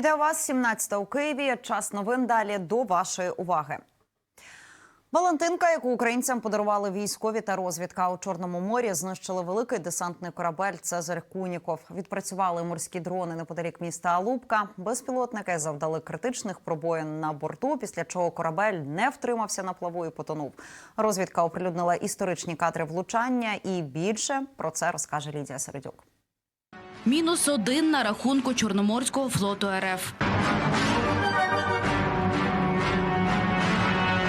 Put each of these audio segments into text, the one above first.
Вітаю вас 17 у Києві. Час новин далі до вашої уваги. Валентинка, яку українцям подарували військові та розвідка у Чорному морі, знищили великий десантний корабель Цезарь Куніков. Відпрацювали морські дрони неподалік міста Алупка. Безпілотники завдали критичних пробоїн на борту, після чого корабель не втримався на плаву і потонув. Розвідка оприлюднила історичні кадри влучання. І більше про це розкаже Лідія Середюк. Мінус один на рахунку Чорноморського флоту РФ.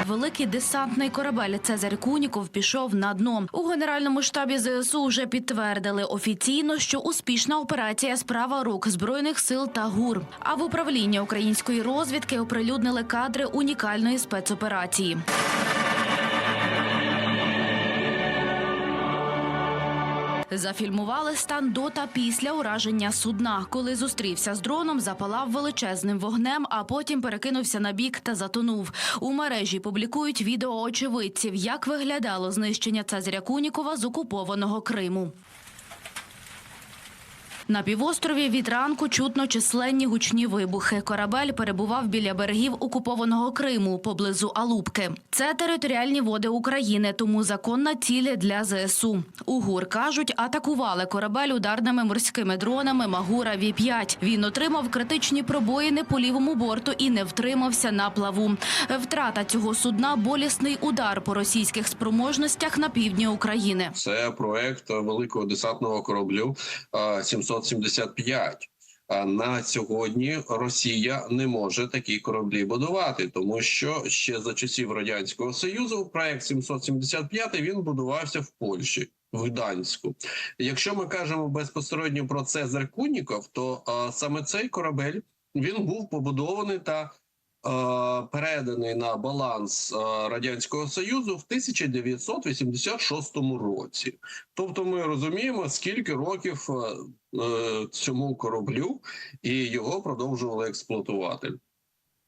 Великий десантний корабель Цезарь Куніков пішов на дно. У генеральному штабі ЗСУ вже підтвердили офіційно, що успішна операція справа рук збройних сил та ГУР. А в управлінні української розвідки оприлюднили кадри унікальної спецоперації. Зафільмували стан до та після ураження судна. Коли зустрівся з дроном, запалав величезним вогнем, а потім перекинувся на бік та затонув. У мережі публікують відео очевидців, як виглядало знищення Цезаря Кунікова з окупованого Криму. На півострові від ранку чутно численні гучні вибухи. Корабель перебував біля берегів окупованого Криму поблизу Алубки. Це територіальні води України, тому законна ціль для ЗСУ. Угур кажуть, атакували корабель ударними морськими дронами Магура Ві 5 Він отримав критичні пробоїни по лівому борту і не втримався на плаву. Втрата цього судна болісний удар по російських спроможностях на півдні України. Це проект е, великого десантного кораблю е, 700 Ан-75. На сьогодні Росія не може такі кораблі будувати, тому що ще за часів радянського союзу проект 775 він будувався в Польщі. В Гданську, якщо ми кажемо безпосередньо про Цезар Куніков, то а, саме цей корабель він був побудований та переданий на баланс е, радянського союзу в 1986 році. Тобто, ми розуміємо, скільки років е, е, цьому кораблю і його продовжували експлуатувати.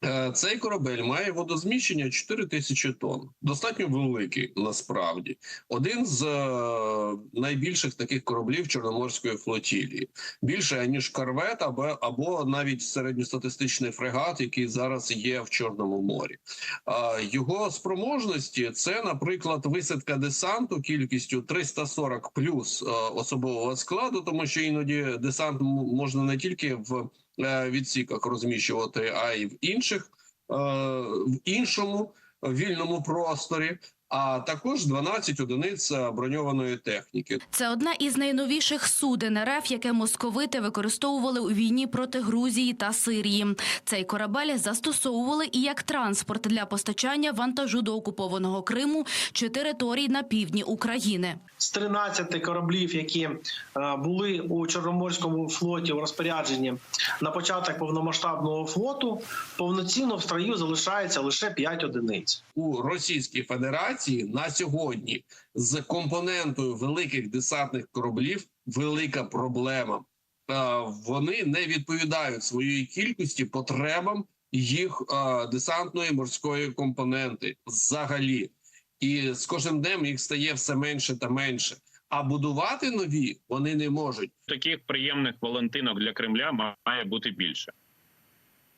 Е, Цей корабель має водозміщення 4 тисячі тонн. Достатньо великий насправді. Один з е, найбільших таких кораблів Чорноморської флотілії. Більше ніж корвет, або, навіть середньостатистичний фрегат, який зараз є в Чорному морі. Е, Його спроможності це, наприклад, висадка десанту кількістю 340 плюс особового складу, тому що іноді десант можна не тільки в відсіках розміщувати, а й в інших е, в іншому вільному просторі. А також 12 одиниць броньованої техніки. Це одне із найновіших суден РФ, яке московити використовували у війні проти Грузії та Сирії. Цей корабель застосовували і як транспорт для постачання вантажу до окупованого Криму чи територій на півдні України. з 13 кораблів, які е, були у Чорноморському флоті у розпорядженні на початок повномасштабного флоту, повноцінно в строю залишається лише 5 одиниць. у Російській Федерації на сьогодні з компонентою великих десантних кораблів велика проблема. Е, Вони не відповідають своєї кількості потребам їх е, десантної морської компоненти взагалі. І з кожним днем їх стає все менше та менше. А будувати нові вони не можуть. таких приємних Валентинок для Кремля має бути більше,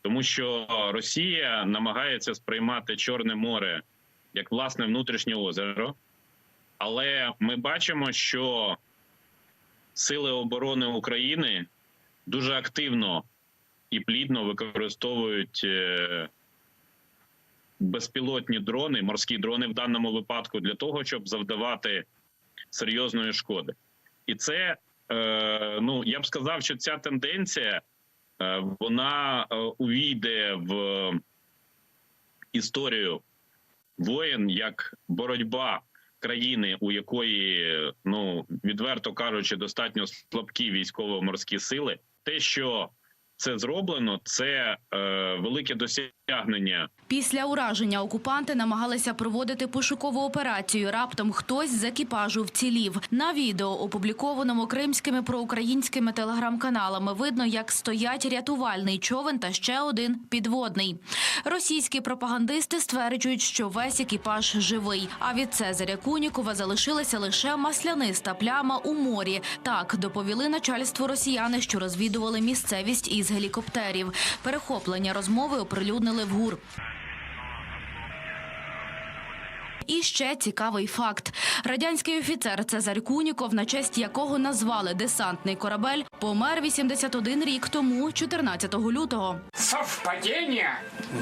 тому що Росія намагається сприймати Чорне море як власне внутрішнє озеро, але ми бачимо, що Сили оборони України дуже активно і плідно використовують е, безпілотні дрони, морські дрони в даному випадку, для того, щоб завдавати серйозної шкоди. І це е, ну я б сказав, що ця тенденція е, вона увійде в історію воєн як боротьба країни, у якої ну відверто кажучи, достатньо слабкі військово-морські сили. Те, що це зроблено, це е, велике досягнення Після ураження окупанти намагалися проводити пошукову операцію. Раптом хтось з екіпажу вцілів. На відео, опублікованому кримськими проукраїнськими телеграм-каналами, видно, як стоять рятувальний човен та ще один підводний. Російські пропагандисти стверджують, що весь екіпаж живий. А від Цезаря Кунікова залишилася лише масляниста пляма у морі. Так доповіли начальству росіяни, що розвідували місцевість із гелікоптерів. Перехоплення розмови оприлюднили в ГУР. І ще цікавий факт: радянський офіцер Цезарь Куніков, на честь якого назвали десантний корабель, помер 81 рік тому, 14 лютого. Совпадение?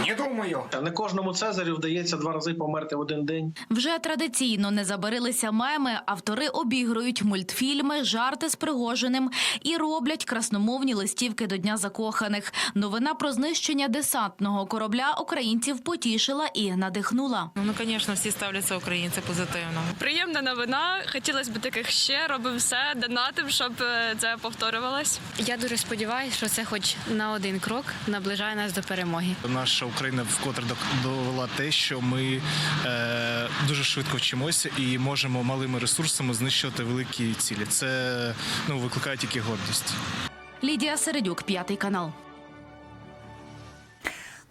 Не думаю. Не кожному Цезарю вдається два рази померти в один день. Вже традиційно не забарилися меми. Автори обігрують мультфільми, жарти з Пригожиним і роблять красномовні листівки до Дня закоханих. Новина про знищення десантного корабля українців потішила і надихнула. Ну, звісно, всі ставляться українці позитивно. Приємна новина. Хотілося б таких ще. Робимо все, донатим, щоб е, це повторювалось. Я дуже сподіваюся, що це хоч на один крок наближає нас до перемоги. Наша Україна вкотре довела те, що ми е, дуже швидко вчимося і можемо малими ресурсами знищувати великі цілі. Це ну викликає тільки гордість. Лідія Середюк, п'ятий канал.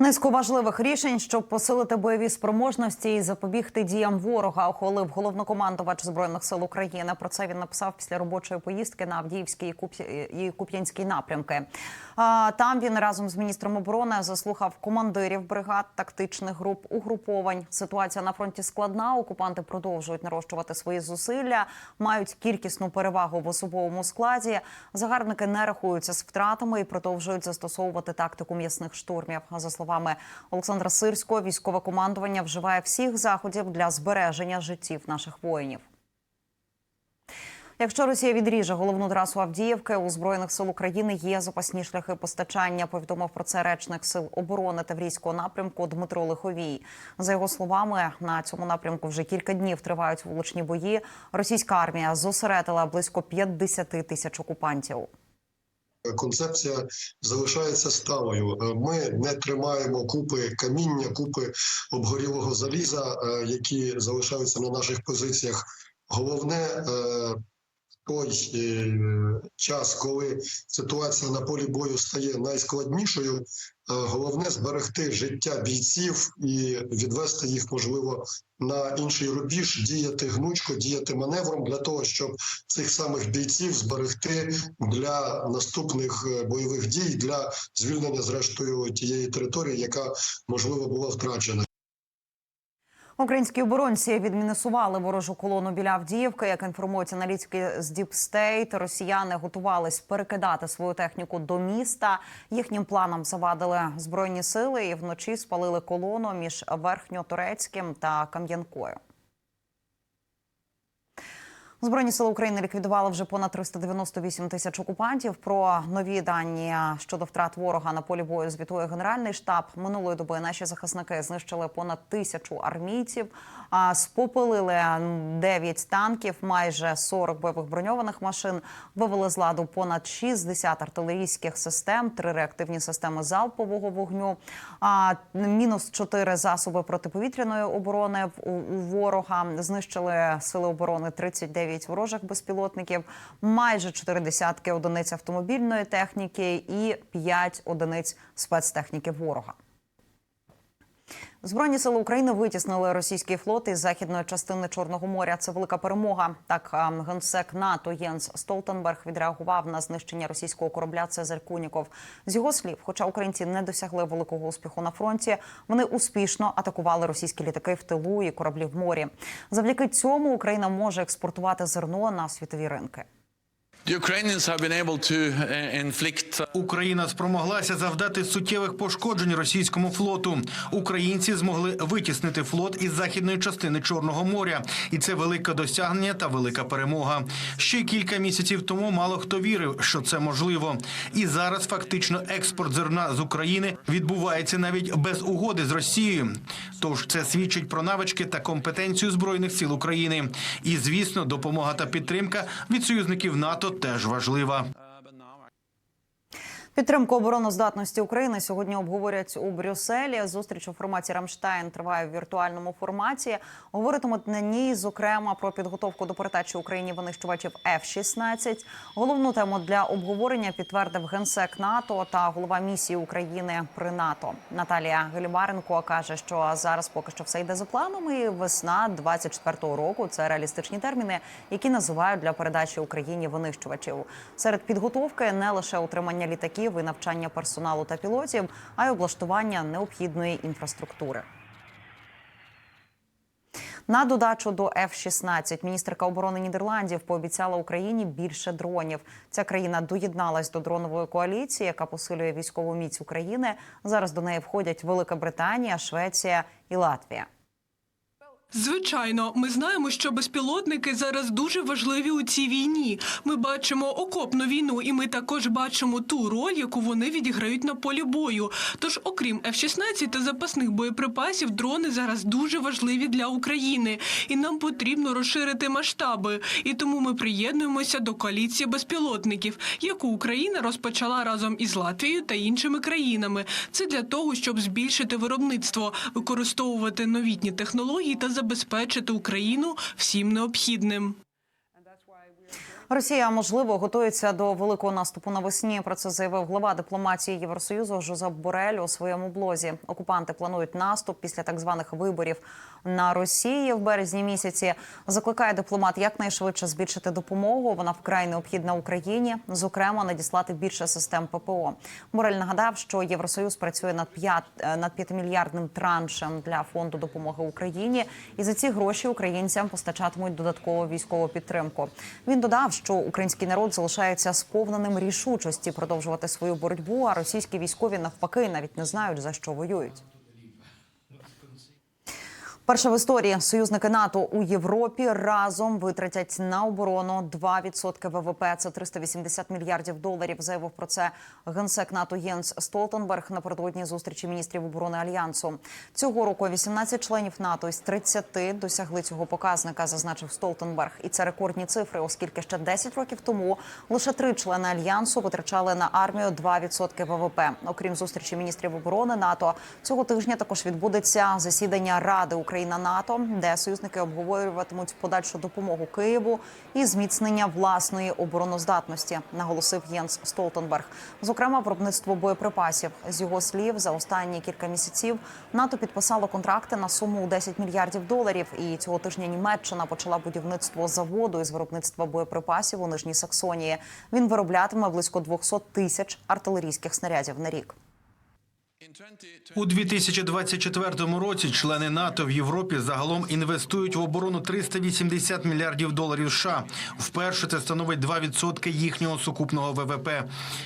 Низку важливих рішень, щоб посилити бойові спроможності і запобігти діям ворога, ухвалив головнокомандувач збройних сил України. Про це він написав після робочої поїздки на Авдіївській і Куп'янській напрямки. Там він разом з міністром оборони заслухав командирів бригад, тактичних груп, угруповань. Ситуація на фронті складна. Окупанти продовжують нарощувати свої зусилля, мають кількісну перевагу в особовому складі. Загарбники не рахуються з втратами і продовжують застосовувати тактику м'ясних штурмів. За словами Олександра Сирського, військове командування вживає всіх заходів для збереження життів наших воїнів. Якщо Росія відріже головну трасу Авдіївки, у збройних сил України є запасні шляхи постачання. Повідомив про це речник сил оборони Таврійського напрямку Дмитро Лиховій. За його словами, на цьому напрямку вже кілька днів тривають вуличні бої. Російська армія зосередила близько 50 тисяч окупантів. концепція залишається сталою. Е, Ми не тримаємо купи каміння, купи обгорілого заліза, е, які залишаються на наших позиціях. Головне е, той е, час, коли ситуація на полі бою стає найскладнішою. е, Головне зберегти життя бійців і відвести їх, можливо, на інший рубіж, діяти гнучко, діяти маневром для того, щоб цих самих бійців зберегти для наступних е, бойових дій для звільнення зрештою тієї території, яка можливо була втрачена. Українські оборонці відмінусували ворожу колону біля Авдіївки. Як інформують аналітики з Діпстейт, росіяни готувались перекидати свою техніку до міста. Їхнім планам завадили збройні сили і вночі спалили колону між верхньотурецьким та Кам'янкою. Збройні сили України ліквідували вже понад 398 тисяч окупантів. Про нові дані щодо втрат ворога на полі бою звітує генеральний штаб. Минулої доби наші захисники знищили понад тисячу армійців, а спопилили 9 танків, майже 40 бойових броньованих машин. Вивели з ладу понад 60 артилерійських систем, три реактивні системи залпового вогню. А мінус 4 засоби протиповітряної оборони у ворога. Знищили сили оборони 39 ворожих безпілотників, майже 4 десятки одиниць автомобільної техніки і 5 одиниць спецтехніки ворога. Збройні сили України витіснили російський флот із західної частини Чорного моря. Це велика перемога. Так генсек НАТО Єнс Столтенберг відреагував на знищення російського корабля Цезарь Куніков. З його слів, хоча українці не досягли великого успіху на фронті, вони успішно атакували російські літаки в тилу і кораблі в морі. Завдяки цьому Україна може експортувати зерно на світові ринки. Україна спромоглася завдати суттєвих пошкоджень російському флоту. Українці змогли витіснити флот із західної частини Чорного моря, і це велике досягнення та велика перемога. Ще кілька місяців тому мало хто вірив, що це можливо. І зараз фактично експорт зерна з України відбувається навіть без угоди з Росією. Тож це свідчить про навички та компетенцію збройних сил України. І звісно, допомога та підтримка від союзників НАТО теж важлива. Підтримку обороноздатності України сьогодні обговорять у Брюсселі. Зустріч у форматі Рамштайн триває в віртуальному форматі. Говоритимуть на ній, зокрема, про підготовку до передачі Україні винищувачів F-16. Головну тему для обговорення підтвердив генсек НАТО та голова місії України при НАТО. Наталія Гелібаренко каже, що зараз поки що все йде за планом. І весна 24-го року це реалістичні терміни, які називають для передачі Україні винищувачів. Серед підготовки не лише утримання літаків і навчання персоналу та пілотів, а й облаштування необхідної інфраструктури. На додачу до F-16 міністерка оборони Нідерландів пообіцяла Україні більше дронів. Ця країна доєдналась до дронової коаліції, яка посилює військову міць України. Зараз до неї входять Велика Британія, Швеція і Латвія. Звичайно, ми знаємо, що безпілотники зараз дуже важливі у цій війні. Ми бачимо окопну війну, і ми також бачимо ту роль, яку вони відіграють на полі бою. Тож, окрім F-16 та запасних боєприпасів, дрони зараз дуже важливі для України, і нам потрібно розширити масштаби. І тому ми приєднуємося до коаліції безпілотників, яку Україна розпочала разом із Латвією та іншими країнами. Це для того, щоб збільшити виробництво, використовувати новітні технології та забезпечити Україну всім необхідним. Росія можливо готується до великого наступу навесні. Про це заявив глава дипломатії Євросоюзу Жозеп Борель у своєму блозі. Окупанти планують наступ після так званих виборів на Росії в березні місяці. Закликає дипломат якнайшвидше збільшити допомогу. Вона вкрай необхідна Україні, зокрема надіслати більше систем ППО. Борель нагадав, що Євросоюз працює над 5, над 5-мільярдним траншем для фонду допомоги Україні, і за ці гроші українцям постачатимуть додаткову військову підтримку. Він додав, що український народ залишається сповненим рішучості продовжувати свою боротьбу. А російські військові навпаки навіть не знають за що воюють. Перше в історії союзники НАТО у Європі разом витратять на оборону 2% ВВП. Це 380 мільярдів доларів. Заявив про це генсек НАТО Єнс Столтенберг напередодні зустрічі міністрів оборони альянсу. Цього року 18 членів НАТО із 30 досягли цього показника, зазначив Столтенберг. І це рекордні цифри, оскільки ще 10 років тому лише три члени альянсу витрачали на армію 2% ВВП. Окрім зустрічі міністрів оборони НАТО, цього тижня також відбудеться засідання Ради України. Україна НАТО, де союзники обговорюватимуть подальшу допомогу Києву і зміцнення власної обороноздатності, наголосив Єнс Столтенберг. Зокрема, виробництво боєприпасів з його слів за останні кілька місяців НАТО підписало контракти на суму у 10 мільярдів доларів. І цього тижня Німеччина почала будівництво заводу із виробництва боєприпасів у Нижній Саксонії. Він вироблятиме близько 200 тисяч артилерійських снарядів на рік. У 2024 році члени НАТО в Європі загалом інвестують в оборону 380 мільярдів доларів США. Вперше це становить 2% їхнього сукупного ВВП.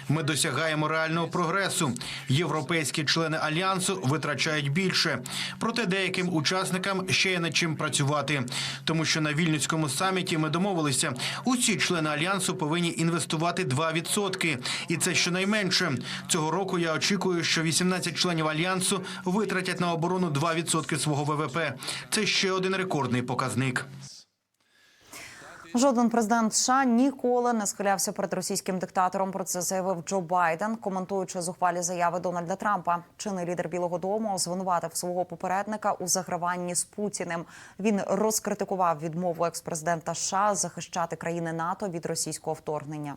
Ми досягаємо реального прогресу. Європейські члени альянсу витрачають більше. Проте деяким учасникам ще є над чим працювати, тому що на вільнюському саміті ми домовилися. Усі члени альянсу повинні інвестувати 2%. і це щонайменше цього року. Я очікую, що 18 членів альянсу витратять на оборону 2% свого ВВП. Це ще один рекордний показник. Жоден президент США ніколи не схилявся перед російським диктатором. Про це заявив Джо Байден, коментуючи зухвалі заяви Дональда Трампа. Чинний лідер Білого Дому звинуватив свого попередника у заграванні з Путіним. Він розкритикував відмову експрезидента США захищати країни НАТО від російського вторгнення.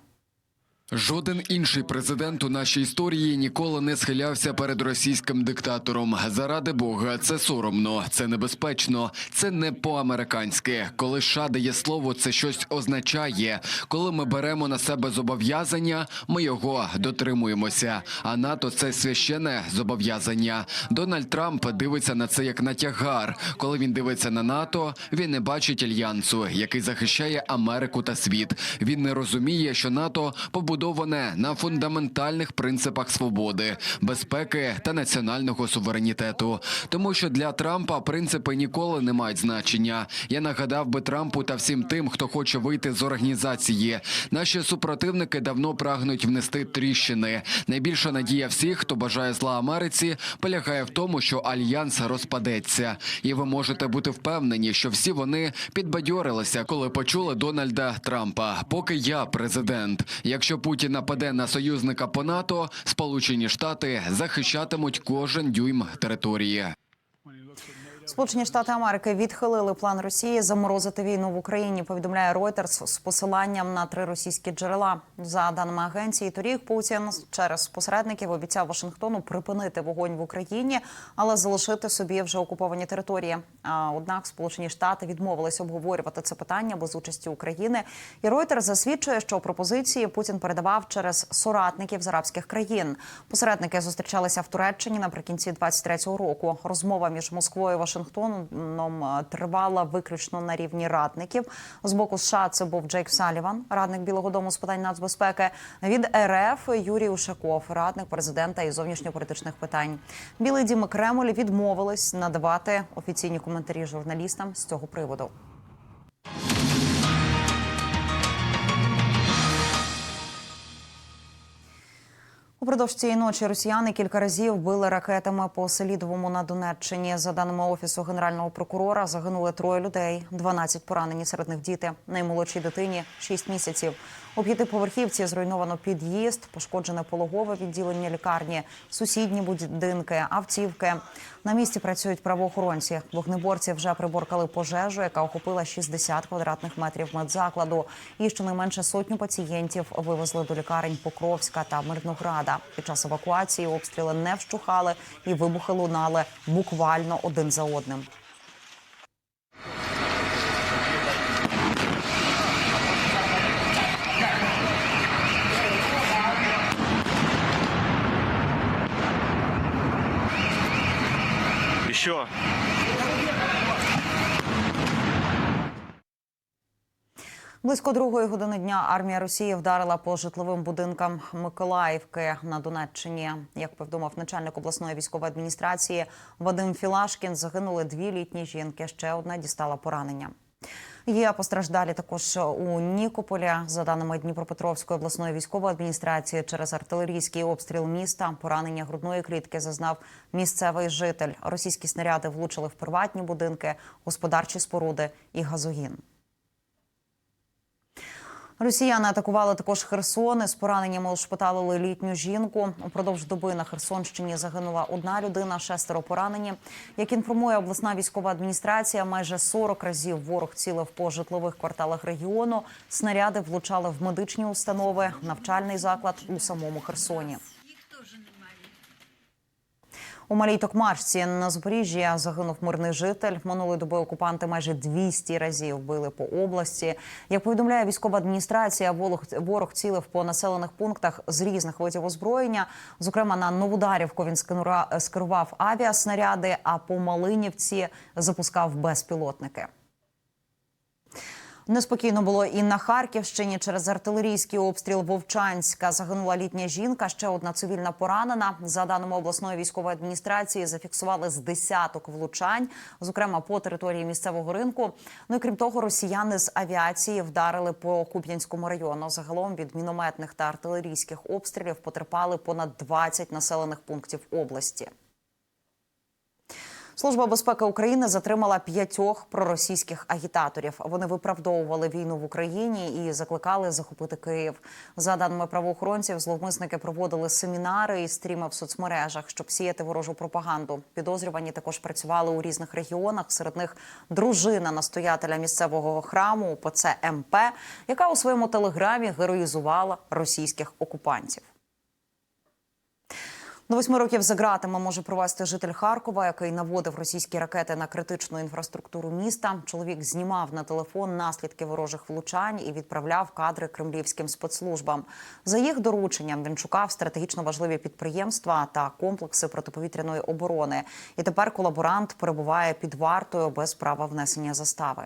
Жоден інший президент у нашій історії ніколи не схилявся перед російським диктатором. Заради Бога, це соромно, це небезпечно, це не по-американськи. Коли США дає слово, це щось означає. Коли ми беремо на себе зобов'язання, ми його дотримуємося. А НАТО це священне зобов'язання. Дональд Трамп дивиться на це як на тягар. Коли він дивиться на НАТО, він не бачить альянсу, який захищає Америку та світ. Він не розуміє, що НАТО побудоване на фундаментальних принципах свободи, безпеки та національного суверенітету. Тому що для Трампа принципи ніколи не мають значення. Я нагадав би Трампу та всім тим, хто хоче вийти з організації. Наші супротивники давно прагнуть внести тріщини. Найбільша надія всіх, хто бажає зла Америці, полягає в тому, що альянс розпадеться, і ви можете бути впевнені, що всі вони підбадьорилися, коли почули Дональда Трампа. Поки я президент. Якщо Путін нападе на союзника по НАТО, Сполучені Штати захищатимуть кожен дюйм території. Сполучені Штати Америки відхилили план Росії заморозити війну в Україні. Повідомляє Reuters з посиланням на три російські джерела. За даними агенції, торік Путін через посередників обіцяв Вашингтону припинити вогонь в Україні, але залишити собі вже окуповані території. А однак Сполучені Штати відмовились обговорювати це питання без участі України. І Reuters засвідчує, що пропозиції Путін передавав через соратників з арабських країн. Посередники зустрічалися в Туреччині наприкінці 23-го року. Розмова між Москвою і Вашингтоном е, тривала виключно на рівні радників. З боку США це був Джейк Саліван, радник Білого Дому з питань нацбезпеки. Від РФ Юрій Ушаков, радник президента і зовнішньополітичних питань. Білий дім Кремль відмовились надавати офіційні коментарі журналістам з цього приводу. Упродовж цієї ночі росіяни кілька разів били ракетами по Селідовому на Донеччині. За даними офісу генерального прокурора, загинули троє людей, 12 поранені серед них діти. Наймолодшій дитині 6 місяців. У п'ятиповерхівці зруйновано під'їзд, пошкоджене пологове відділення лікарні, сусідні будинки, автівки. На місці працюють правоохоронці. Вогнеборці вже приборкали пожежу, яка охопила 60 квадратних метрів медзакладу. І щонайменше сотню пацієнтів вивезли до лікарень Покровська та Мирнограда. Під час евакуації обстріли не вщухали і вибухи лунали буквально один за одним. Що? Близько другої години дня армія Росії вдарила по житловим будинкам Миколаївки на Донеччині. Як повідомив начальник обласної військової адміністрації Вадим Філашкін, загинули дві літні жінки. Ще одна дістала поранення. Є постраждалі також у Нікополі. За даними Дніпропетровської обласної військової адміністрації, через артилерійський обстріл міста поранення грудної клітки зазнав місцевий житель. Російські снаряди влучили в приватні будинки, господарчі споруди і газогін. Росіяни атакували також Херсон. З пораненнями ушпиталили літню жінку. Упродовж доби на Херсонщині загинула одна людина, шестеро поранені. Як інформує обласна військова адміністрація, майже 40 разів ворог цілив по житлових кварталах регіону. Снаряди влучали в медичні установи, навчальний заклад у самому Херсоні. У малій Токмачці на Запоріжжі загинув мирний житель. Минулої доби окупанти майже 200 разів били по області. Як повідомляє військова адміністрація, ворог, цілив по населених пунктах з різних видів озброєння. Зокрема, на Новодарівку він скерував авіаснаряди, а по Малинівці запускав безпілотники. Неспокійно було і на Харківщині через артилерійський обстріл Вовчанська. Загинула літня жінка. Ще одна цивільна поранена. За даними обласної військової адміністрації, зафіксували з десяток влучань, зокрема по території місцевого ринку. Ну і крім того, росіяни з авіації вдарили по Куп'янському району. Загалом від мінометних та артилерійських обстрілів потерпали понад 20 населених пунктів області. Служба безпеки України затримала п'ятьох проросійських агітаторів. Вони виправдовували війну в Україні і закликали захопити Київ. За даними правоохоронців, зловмисники проводили семінари і стріми в соцмережах, щоб сіяти ворожу пропаганду. Підозрювані також працювали у різних регіонах. Серед них дружина настоятеля місцевого храму УПЦ МП, яка у своєму телеграмі героїзувала російських окупантів. До восьми років за ґратами може провести житель Харкова, який наводив російські ракети на критичну інфраструктуру міста. Чоловік знімав на телефон наслідки ворожих влучань і відправляв кадри кремлівським спецслужбам. За їх дорученням він шукав стратегічно важливі підприємства та комплекси протиповітряної оборони. І тепер колаборант перебуває під вартою без права внесення застави.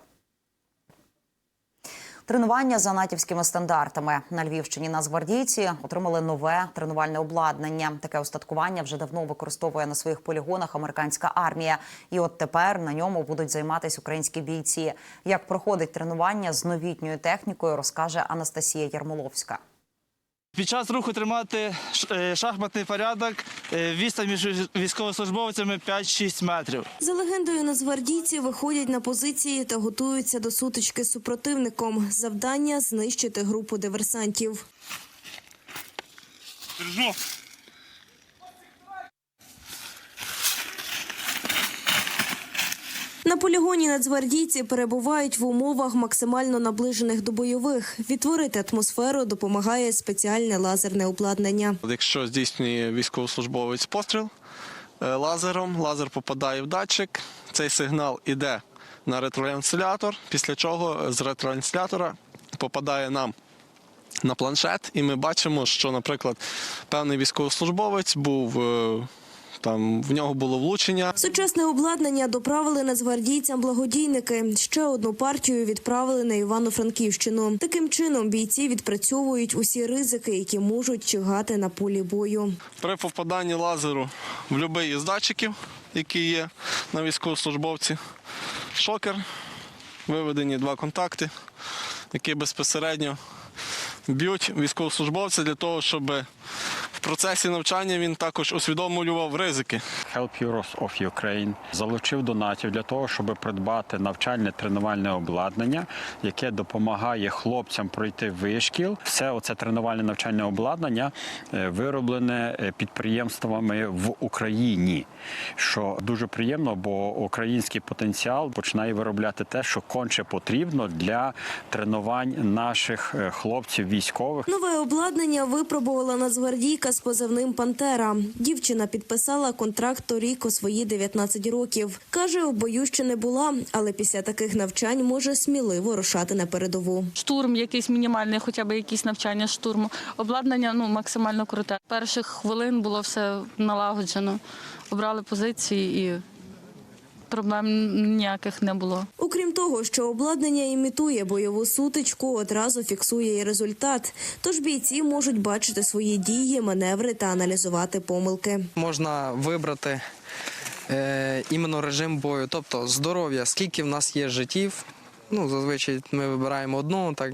Тренування за натівськими стандартами на Львівщині нацгвардійці отримали нове тренувальне обладнання. Таке устаткування вже давно використовує на своїх полігонах американська армія. І от тепер на ньому будуть займатися українські бійці. Як проходить тренування з новітньою технікою, розкаже Анастасія Ярмоловська. Під час руху тримати ш- е, шахматний порядок, е, відстань між військовослужбовцями 5-6 метрів. За легендою, нацгвардійці виходять на позиції та готуються до сутички з супротивником. Завдання знищити групу диверсантів. Держу. На полігоні нацгвардійці перебувають в умовах максимально наближених до бойових. Відтворити атмосферу допомагає спеціальне лазерне обладнання. Якщо здійснює військовослужбовець постріл е, лазером, лазер попадає в датчик, цей сигнал іде на ретранслятор, після чого з ретранслятора попадає нам на планшет, і ми бачимо, що, наприклад, певний військовослужбовець був. Там в нього було влучення. Сучасне обладнання доправили нацгвардійцям благодійники. Ще одну партію відправили на Івано-Франківщину. Таким чином бійці відпрацьовують усі ризики, які можуть чигати на полі бою. При попаданні лазеру в будь-який із датчиків, які є на військовослужбовці, шокер, виведені два контакти, які безпосередньо б'ють військовослужбовця для того, щоб в процесі навчання він також усвідомлював ризики. Help Heroes of Ukraine залучив донатів для того, щоб придбати навчальне тренувальне обладнання, яке допомагає хлопцям пройти вишкіл. Все оце тренувальне навчальне обладнання е, вироблене е, підприємствами в Україні, що дуже приємно, бо український потенціал починає виробляти те, що конче потрібно для тренувань наших е, хлопців військових. Нове обладнання випробувала нацгвардійка з позивним Пантера. Дівчина підписала контракт торік у свої 19 років. каже, в бою ще не була, але після таких навчань може сміливо рушати на передову. штурм, якийсь мінімальний, хоча б якісь навчання штурму. Обладнання ну максимально круте. Перших хвилин було все налагоджено. Обрали позиції і проблем ніяких не було. Окрім того, що обладнання імітує бойову сутичку, одразу фіксує і результат. Тож бійці можуть бачити свої дії, маневри та аналізувати помилки. можна вибрати е, іменно режим бою, тобто здоров'я, скільки в нас є життів. Ну, зазвичай ми вибираємо одну, так,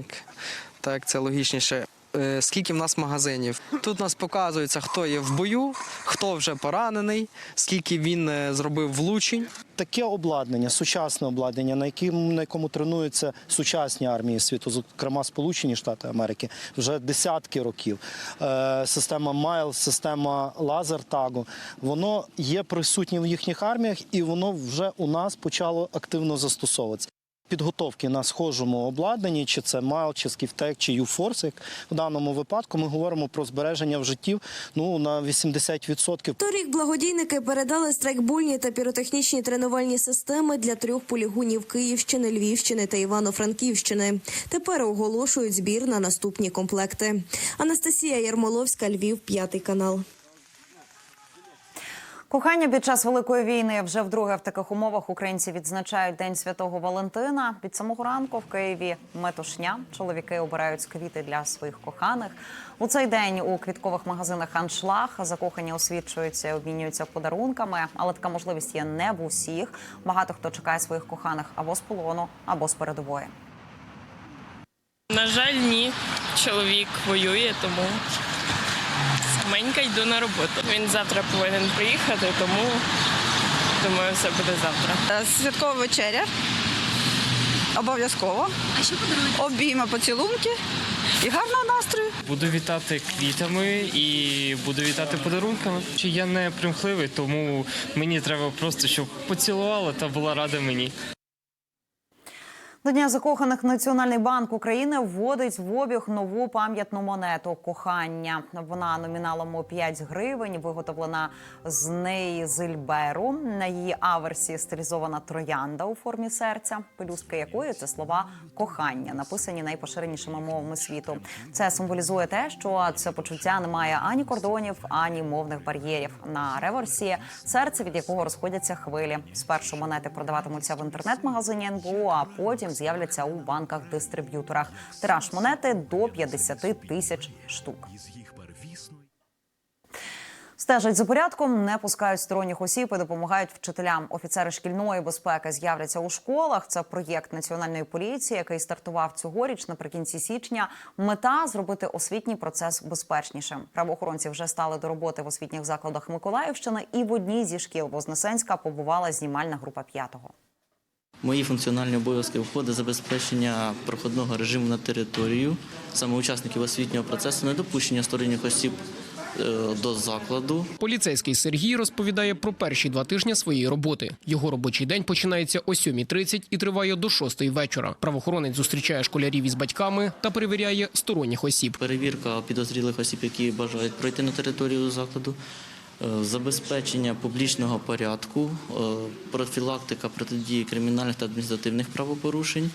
так це логічніше. Е, скільки в нас магазинів. Тут нас показується, хто є в бою, хто вже поранений, скільки він е, зробив влучень. Таке обладнання, сучасне обладнання, на якому, на якому тренуються сучасні армії світу, зокрема Сполучені Штати Америки, вже десятки років. Е, система Майл, система лазер-тагу, воно є присутнє в їхніх арміях, і воно вже у нас почало активно застосовуватися. Підготовки на схожому обладнанні, чи це Майл, чи Скіфтек, чи Юфорс, як в даному випадку, ми говоримо про збереження в життів ну на 80%. Торік благодійники передали страйкбольні та піротехнічні тренувальні системи для трьох полігонів Київщини, Львівщини та Івано-Франківщини. Тепер оголошують збір на наступні комплекти. Анастасія Ярмоловська, Львів, п'ятий канал. Кохання під час великої війни вже вдруге в таких умовах українці відзначають День Святого Валентина. Від самого ранку в Києві метушня. Чоловіки обирають квіти для своїх коханих. У цей день у квіткових магазинах аншлаг закохані освічуються, обмінюються подарунками. Але така можливість є не в усіх. Багато хто чекає своїх коханих або з полону, або з передової. На жаль, ні. Чоловік воює, тому саменька йду на роботу. Він завтра повинен приїхати, тому думаю, все буде завтра. Святкова вечеря. Обов'язково. А що подаруєте? Обійма поцілунки і гарного настрою. Буду вітати квітами і буду вітати подарунками. Я не примхливий, тому мені треба просто, щоб поцілувала та була рада мені. До Дня закоханих Національний банк України вводить в обіг нову пам'ятну монету кохання. Вона номіналом у 5 гривень, виготовлена з неї зильберу. На її аверсі стилізована троянда у формі серця, пелюстки якої це слова кохання, написані найпоширенішими мовами світу. Це символізує те, що це почуття не має ані кордонів, ані мовних бар'єрів. На реверсі серце, від якого розходяться хвилі. Спершу монети продаватимуться в інтернет-магазині НБУ, а потім з'являться у банках-дистриб'юторах. Тираж монети до 50 тисяч штук. Стежать за порядком, не пускають сторонніх осіб і допомагають вчителям. Офіцери шкільної безпеки з'являться у школах. Це проєкт національної поліції, який стартував цьогоріч наприкінці січня. Мета зробити освітній процес безпечнішим. Правоохоронці вже стали до роботи в освітніх закладах Миколаївщини, і в одній зі шкіл Вознесенська побувала знімальна група п'ятого. Мої функціональні обов'язки входить забезпечення проходного режиму на територію, саме учасників освітнього процесу, недопущення сторонніх осіб е, до закладу. Поліцейський Сергій розповідає про перші два тижні своєї роботи. Його робочий день починається о 7.30 і триває до 6 вечора. Правоохоронець зустрічає школярів із батьками та перевіряє сторонніх осіб. Перевірка підозрілих осіб, які бажають пройти на територію закладу, забезпечення публічного порядку, е, профілактика протидії кримінальних та адміністративних правопорушень,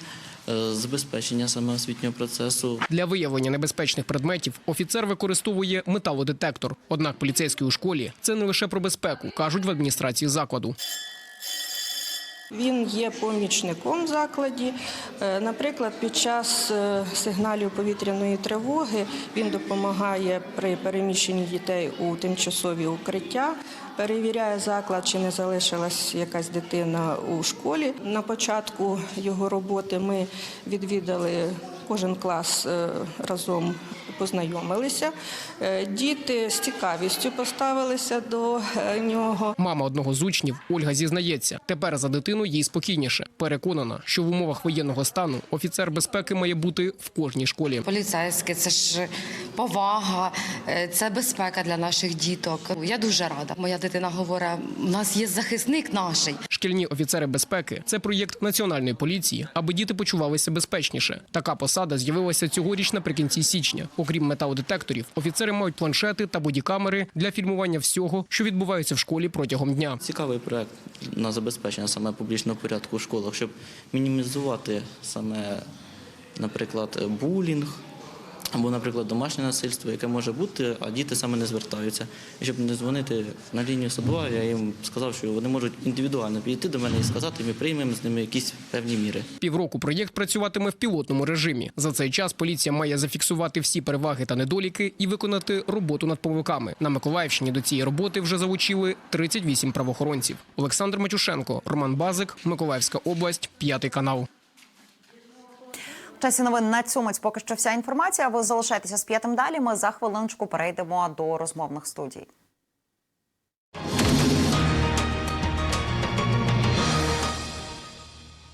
е, забезпечення саме освітнього процесу. Для виявлення небезпечних предметів офіцер використовує металодетектор. Однак поліцейські у школі це не лише про безпеку, кажуть в адміністрації закладу. Він є помічником в закладі. Е, Наприклад, під час е, сигналів повітряної тривоги він допомагає при переміщенні дітей у тимчасові укриття, перевіряє заклад, чи не залишилась якась дитина у школі. На початку його роботи ми відвідали кожен клас е, разом. Познайомилися. Е, Діти з цікавістю поставилися до е, нього. Мама одного з учнів Ольга зізнається, тепер за дитину їй спокійніше. Переконана, що в умовах воєнного стану офіцер безпеки має бути в кожній школі. Поліцейське це ж повага, е, це безпека для наших діток. Я дуже рада. Моя дитина говорить, у нас є захисник наш. Шкільні офіцери безпеки це проєкт національної поліції, аби діти почувалися безпечніше. Така посада з'явилася цьогоріч наприкінці січня. Окрім металодетекторів, офіцери мають планшети та бодікамери для фільмування всього, що відбувається в школі протягом дня. Цікавий проект на забезпечення саме публічного порядку у школах, щоб мінімізувати саме, наприклад, булінг. Або, наприклад, домашнє насильство, яке може бути, а діти саме не звертаються. І щоб не дзвонити на лінію 102, я їм сказав, що вони можуть індивідуально підійти до мене і сказати, ми приймемо з ними якісь певні міри. Півроку проєкт працюватиме в пілотному режимі. За цей час поліція має зафіксувати всі переваги та недоліки і виконати роботу над помилками. На Миколаївщині до цієї роботи вже залучили 38 правоохоронців. Олександр Матюшенко, Роман Базик, Миколаївська область, п'ятий канал. Часі новин на цьому поки що вся інформація. Ви залишайтеся з п'ятим далі. Ми за хвилиночку перейдемо до розмовних студій.